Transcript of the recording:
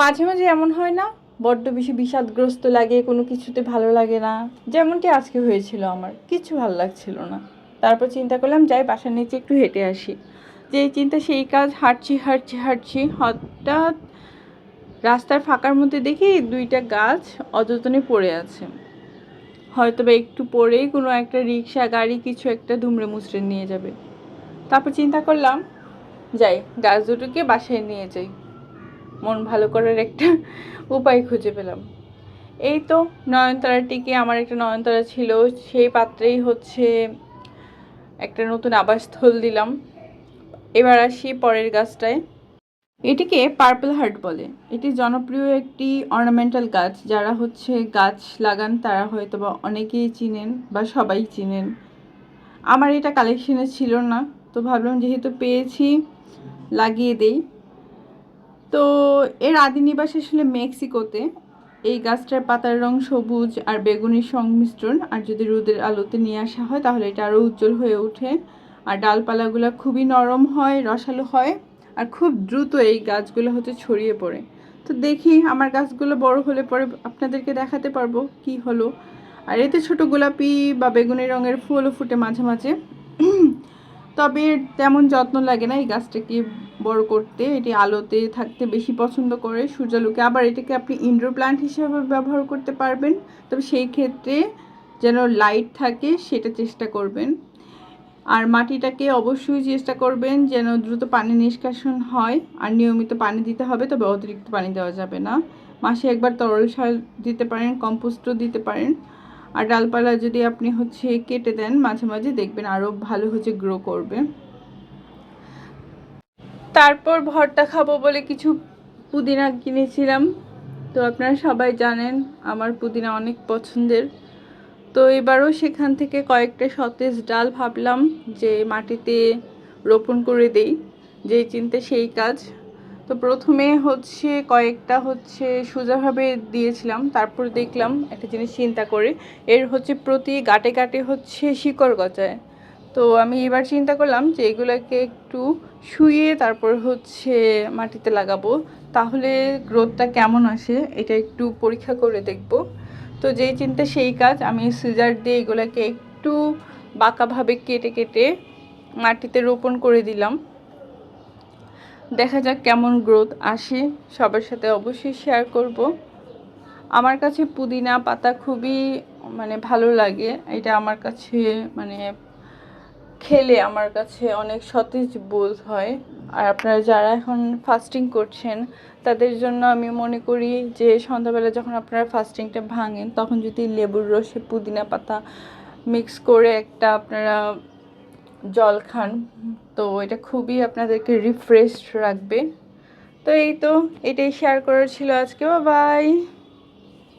মাঝে মাঝে এমন হয় না? বড্ড বেশি বিষাদগ্রস্ত লাগে, কোনো কিছুতে ভালো লাগে না। যেমনটি আজকে হয়েছিল আমার, কিছু ভালো লাগছিল না। তারপর চিন্তা করলাম, যাই বাসার নিচে একটু হেঁটে আসি। যে চিন্তা, সেই কাজ, হাঁটছি হাঁটছি হাঁটছি। হঠাৎ রাস্তার ফাঁকার মধ্যে দেখি দুইটা গাছ অযতনে পড়ে আছে। হয়তো বা একটু পরেই কোনো একটা রিক্সা গাড়ি, কিছু একটা ধুমড়ে মুচড়ে নিয়ে যাবে। তারপর চিন্তা করলাম, যাই, গাছ দুটোকে বাসায় নিয়ে যাই। মন ভালো করার একটা উপায় খুঁজে পেলাম। এই তো নয়নতারাটিকে আমার একটা নয়নতারা ছিল, সেই পাত্রেই হচ্ছে একটা নতুন আবাসস্থল দিলাম। এবার আসি পরের গাছটায়। এটিকে পার্পল হার্ট বলে। এটি জনপ্রিয় একটি অর্নামেন্টাল গাছ, যারা হচ্ছে গাছ লাগান তারা হয়তো বা অনেকেই চিনেন বা সবাই চিনেন। আমার এটা কালেকশনে ছিল না, তো ভাবলাম যেহেতু পেয়েছি, লাগিয়ে দেই। তো এর আদি নিবাস আসলে মেক্সিকোতে। এই গাছটার পাতার রং সবুজ আর বেগুনির সংমিশ্রণ, আর যদি রোদের আলোতে নিয়ে আসা হয় তাহলে এটা আরও উজ্জ্বল হয়ে ওঠে। আর ডালপালাগুলো খুবই নরম হয়, রসালো হয়, আর খুব দ্রুত এই গাছগুলো হচ্ছে ছড়িয়ে পড়ে। তো দেখি আমার গাছগুলো বড় হলে পরে আপনাদেরকে দেখাতে পারব কি হলো। আর এতে ছোট গোলাপি বা বেগুনি রঙের ফুলও ফুটে মাঝে মাঝে। তবে তেমন যত্ন লাগে না এই গাছটাকে বড় করতে, এটি আলোতে থাকতে বেশি পছন্দ করে সূর্যালোকে। আবার এটাকে আপনি ইনডোর প্ল্যান্ট হিসেবে ব্যবহার করতে পারবেন। তবে সেই ক্ষেত্রে যেন লাইট থাকে, সেটা চেষ্টা করবেন। আর মাটিটাকে অবশ্যই চেষ্টা করবেন যেন দ্রুত পানি নিষ্কাশন হয়। আর নিয়মিত পানি দিতে হবে, তবে অতিরিক্ত পানি দেওয়া যাবে না। মাসে একবার তরল সার দিতে পারেন, কম্পোস্টও দিতে পারেন। আর ডালপালা যদি আপনি হচ্ছে কেটে দেন মাঝে মাঝে, দেখবেন আরও ভালো হচ্ছে গ্রো করবে। তারপর ভর্তা খাব বলে কিছু পুদিনা কিনেছিলাম। তো আপনারা সবাই জানেন, আমার পুদিনা অনেক পছন্দের। তো এবারও সেখান থেকে কয়েকটা সতেজ ডাল ভাবলাম যে মাটিতে রোপণ করে দেই, যেই চিন্তা সেই কাজ। তো প্রথমে হচ্ছে কয়েকটা হচ্ছে সোজাভাবে দিয়েছিলাম, তারপর দেখলাম একটা জিনিস চিন্তা করে, এর হচ্ছে প্রতি গাটে গাটে হচ্ছে শিকড় গজায়। তো আমি এবার চিন্তা করলাম যে এগুলোকে একটু শুয়ে তারপর হচ্ছে মাটিতে লাগাবো। তাহলে গ্রোথটা কেমন আসে এটা একটু পরীক্ষা করে দেখব। তো যেই চিন্তা সেই কাজ, আমি সিজার দিয়ে এগুলোকে একটু বাঁকাভাবে কেটে কেটে মাটিতে রোপণ করে দিলাম। দেখা যাক কেমন গ্রোথ আসে, সবার সাথে অবশ্যই শেয়ার করব। আমার কাছে পুদিনা পাতা খুবই মানে ভালো লাগে, এটা আমার কাছে মানে খেলে আমার কাছে অনেক সতেজ বোধ হয়। আর আপনারা যারা এখন ফাস্টিং করছেন, তাদের জন্য আমি মনে করি যে সন্ধ্যাবেলা যখন আপনারা ফাস্টিংটা ভাঙেন, তখন যদি লেবুর রসে পুদিনা পাতা মিক্স করে একটা আপনারা জল খান, তো এটা খুবই আপনাদেরকে রিফ্রেশ রাখবে। তো এই তো, এটাই শেয়ার করার ছিল আজকে। বাই